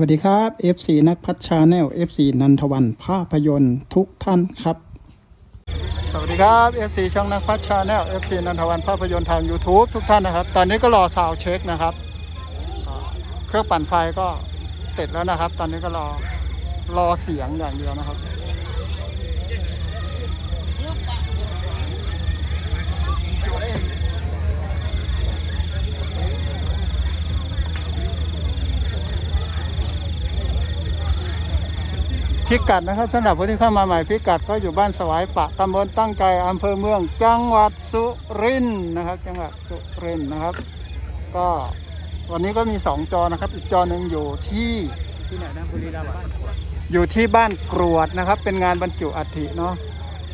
วัสดีครับ FC นักพัฒชาแนล FC นันทวันภาพยนตร์ทุกท่านครับ สวัสดีครับ FC ช่องนักพัฒชาแนล FC นันทวันภาพยนตร์ทาง YouTube ทุกท่านนะครับ ตอนนี้ก็รอซาวเช็คนะครับ เครื่องปั่นไฟก็เสร็จแล้วนะครับ ตอนนี้ก็รอรอเสียงอย่างเดียวนะครับ พิกัดนะครับสำหรับผู้ที่เข้ามาใหม่พิกัดก็อยู่บ้านสวายปะตำบลตั้งใจอำเภอเมืองจังหวัดสุรินทร์นะครับ จังหวัดสุรินทร์นะครับ ก็วันนี้ก็มีสองจอนะครับ อีกจอหนึ่งอยู่ที่ที่ไหนนะบุรีรัมย์บ้านอยู่ที่บ้านกรวดนะครับ เป็นงานบรรจุอัฐิเนาะ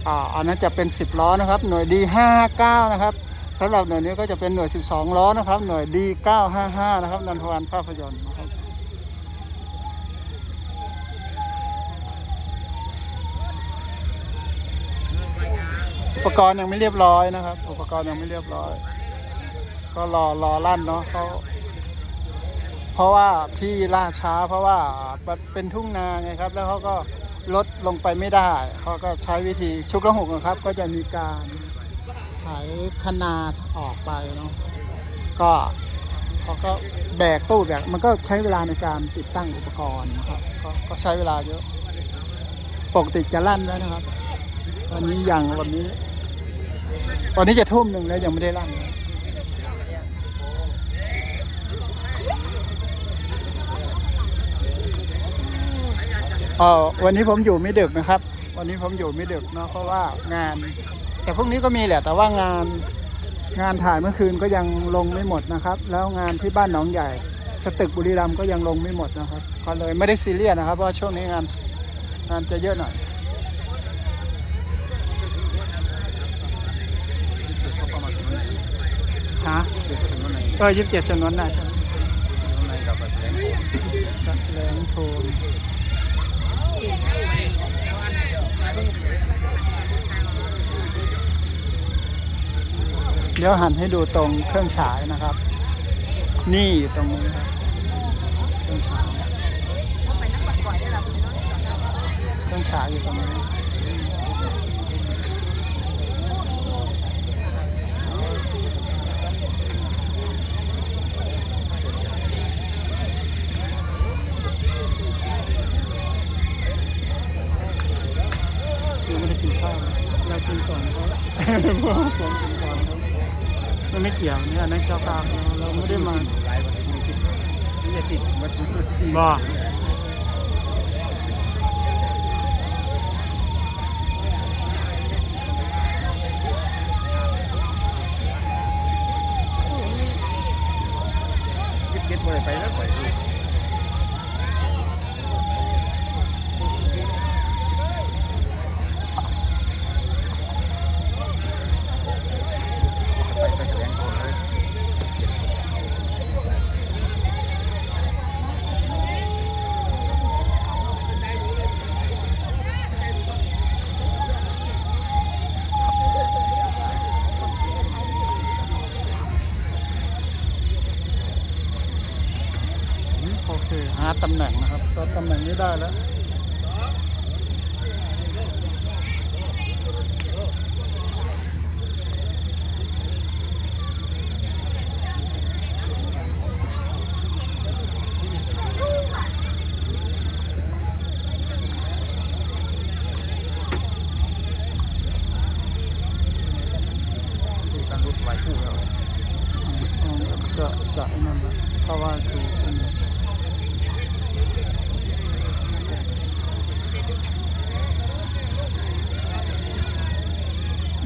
อ่าอันนั้นจะเป็น 10 ล้อนะครับ หน่วยดี59นะครับสำหรับหน่วยนี้ก็จะเป็นหน่วย 12 ล้อนะครับ หน่วยดี955นะครับนันทวันภาพยนตร์นะครับ อุ ปกรณ์ยังไม่เรียบร้อยนะครับ อุปกรณ์ยังไม่เรียบร้อย ก็รอรอลั่นเนาะเขาเพราะว่าที่ล่าช้าเพราะว่าเป็นทุ่งนาไงครับ แล้วเขาก็ลดลงไปไม่ได้เขาก็ใช้วิธีชุกระหุกนะครับ ก็จะมีการถ่ายคนาออกไปเนาะก็เขาก็แบกตู้แบกมันก็ใช้เวลาในการติดตั้งอุปกรณ์นะครับก็ก็ใช้เวลาเยอะ ปกติจะลั่นแล้วนะครับ วันนี้ยังวันนี้ วันนี้จะทุ่มหนึ่งแล้วยังไม่ได้ลั่นเลยเอวันนี้ผมอยู่ไม่ดึกนะครับ วันนี้ผมอยู่ไม่ดึกเนาะเพราะว่างาน แต่พรุ่งนี้ก็มีแหละ แต่ว่างานงานถ่ายเมื่อคืนก็ยังลงไม่หมดนะครับ แล้วงานที่บ้านหนองใหญ่ สตึกบุรีรัมย์ก็ยังลงไม่หมดนะครับก็เลยไม่ได้ซีเรียสนะครับเพราะช่วงนี้งานงานจะเยอะหน่อย ฮะเออยี่สิบเจ็ดชนวนน่ะแสลงโทนเดี๋ยวหันให้ดูตรงเครื่องฉายนะครับ นี่ตรงนี้ครับเครื่องฉายเครื่องฉายอยู่ตรงนี้ ยังไม่ได้กินข้าว เรากินก่อนเขาเพราะว่าผมกินก่อนเขามันไม่เกี่ยวเนี่ยอันนั้นเจ้าภาพเราเราไม่ได้มานี่จะติดมาจุดบ่ยึาตำแหน่งนะครับก็ตำแหน่งนี้ได้แล้วการรูดไหวคู่แล้วอืมจะจะไอ้นั่นแหละเพราะว่าคืออันนี้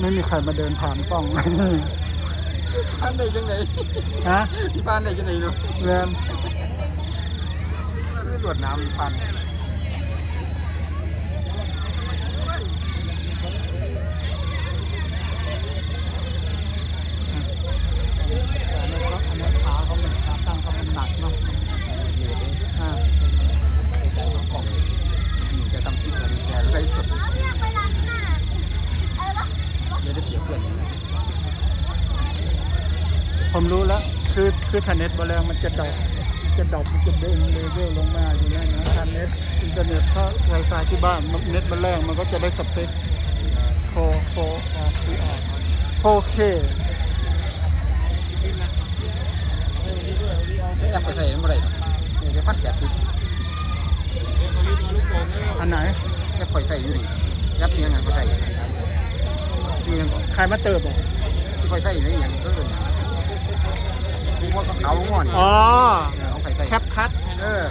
ไม่มีใครมาเดินผ่านกล้องบ้านไหนจังไหนฮะที่บ้านไหนจังไหนเนาะเรียนคือตรวจน้ำมีพันแต่ในครับอันนี้ขาเขาเป็นขาตั้งเขาเป็นหนักเนาะอ่า ใจของกล่องจะทำซิปอะไรแกไรสดเดี๋ยวจะเสียเพื่อน ผมรู้แล้ว คือคือทนเน็ตบอลแรงมันจะดรอปจะดรอปมันจะเด้งเลเวลลงมาอยู่ในอินเทอร์เน็ตถ้า Wi-Fi ที่บ้านมันเน็ตมันแรงมันก็จะได้สเปคโฟโฟโฟเคแอปไปใส่ไม่ได้เนี่ยจะพัดแกะติดอันไหนแอปคอยใส่อยู่ดิแอปนี้ยังไงเขาใส่นี่ยังใครมาเติมอะที่คอยใส่อยู่นี่ยังก็เป็น พวกเขางอนอ๋อเอาไปใส่แคปคัทเออ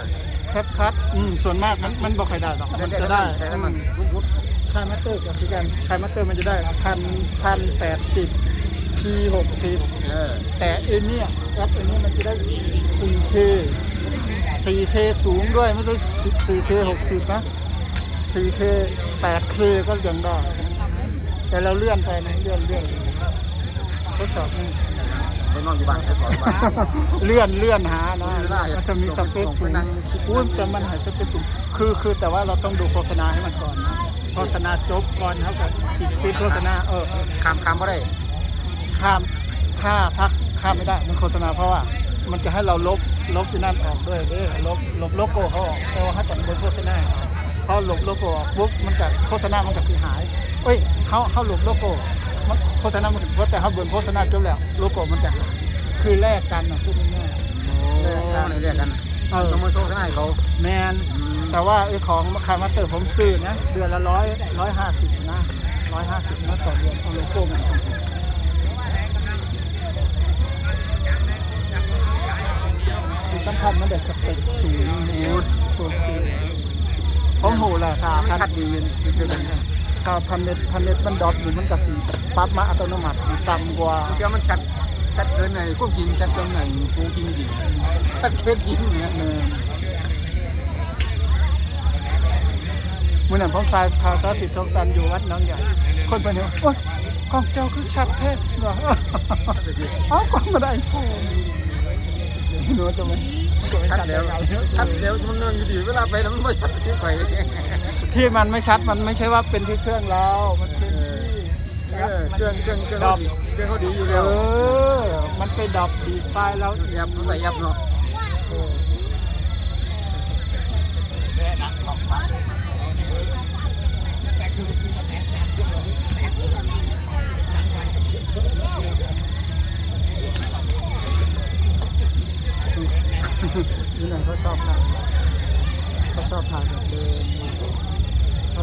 แคปคัทอืมส่วนมากมันมันบอกใครได้หรอกมันจะได้ใส่น้ำมันรุ่นพุทธคายมาสเตอร์กับคือกันคายมาสเตอร์มันจะได้พันพันแปดสิบพีหกสิบเออแต่เอเนี่ยแอปอันนี้มันจะได้ 4K 4K สูงด้วยไม่ใช่ 4K 60 นะ 4K 8K ก็ยังได้ แต่เราเลื่อนไปนะเลื่อนเลื่อนทดสอบนี่ ไปนอนอยู่บ้านไปสอนบ้านเลื่อนเลื่อนหานะเวลามันจะมีสเปคสูงนั่งคิดอุ้ยแต่มันหายสเปคสูงคือคือแต่ว่าเราต้องดูโฆษณาให้มันก่อนนะโฆษณาจบก่อนครับกับปิดปิดโฆษณาเออคำคำก็ได้ข้ามถ้าถ้าข้ามไม่ได้มันโฆษณาเพราะว่ามันจะให้เราลบลบที่นั่นออกด้วยเด้อลบลบโลโก้เขาออกแต่ว่าถ้าแต่บนโฆษณาเขาลบโลโก้ออกปุ๊บมันจะโฆษณามันจะเสียหายเอ้ยเขาเขาลบโลโก้มัน โฆษณามันถึงแต่เขาบนโฆษณาจบแล้วโลโก้มันจะหายคือแลกกันนะพูดง่ายโอ้ในเรียกกันๆเออต้องมาโชว์ให้เขาแมนแต่ว่าไอ้ของคามาสเตอร์ผมซื้อนะเดือนละร้อยร้อยห้าสิบนะร้อยห้าสิบนะต่อเดือนเอาโลโก้มันออกที่สำคัญมันเด็ดสเปคสูงนูดโอเคผมหูแหละถ้ามันทันชัดดีเดียวกัน ถ้าทันเน็ตทันเน็ตมันดรอปอยู่มันกระสีปรับมาอัตโนมัติต่ำกว่าเดี๋ยวมันชัดชัดเกินในพวกกินชัดเกินในกูกินจริงชัดเกินจริงเนี่ยเออมื่อนั้นผมสายพาสาติดทองตันอยู่วัดหน้องใหญ่คนเป็นเนี่ยโอ๊ยกล้องเจ้าคือชัดแท้เหรอเอ้ากล้องมาได้โฟนหนูจะมันมันก็ไม่ ชัดชัดแล้วแล้วชัดแล้วมันนอนอยู่ดีเวลาไปแล้วมันไม่ชัดที่ไปที่มันไม่ชัดมันไม่ใช่ว่าเป็นที่เครื่องเรา มันเป็นที่เออเครื่องเครื่องเครื่องดับเครื่องเขาดีอยู่เอแล้วอมันไปดับดีดไฟแล้วยับใส่ยับเนาะ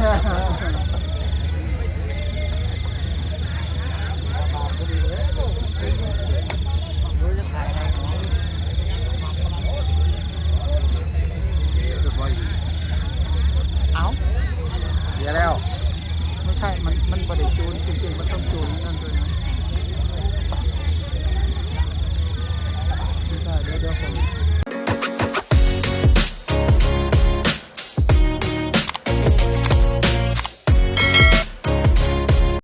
เอาเสียแล้ว ไม่ใช่ มัน มันประเดี๋ยวจูน จริงๆ มันต้องจูนนั่นด้วย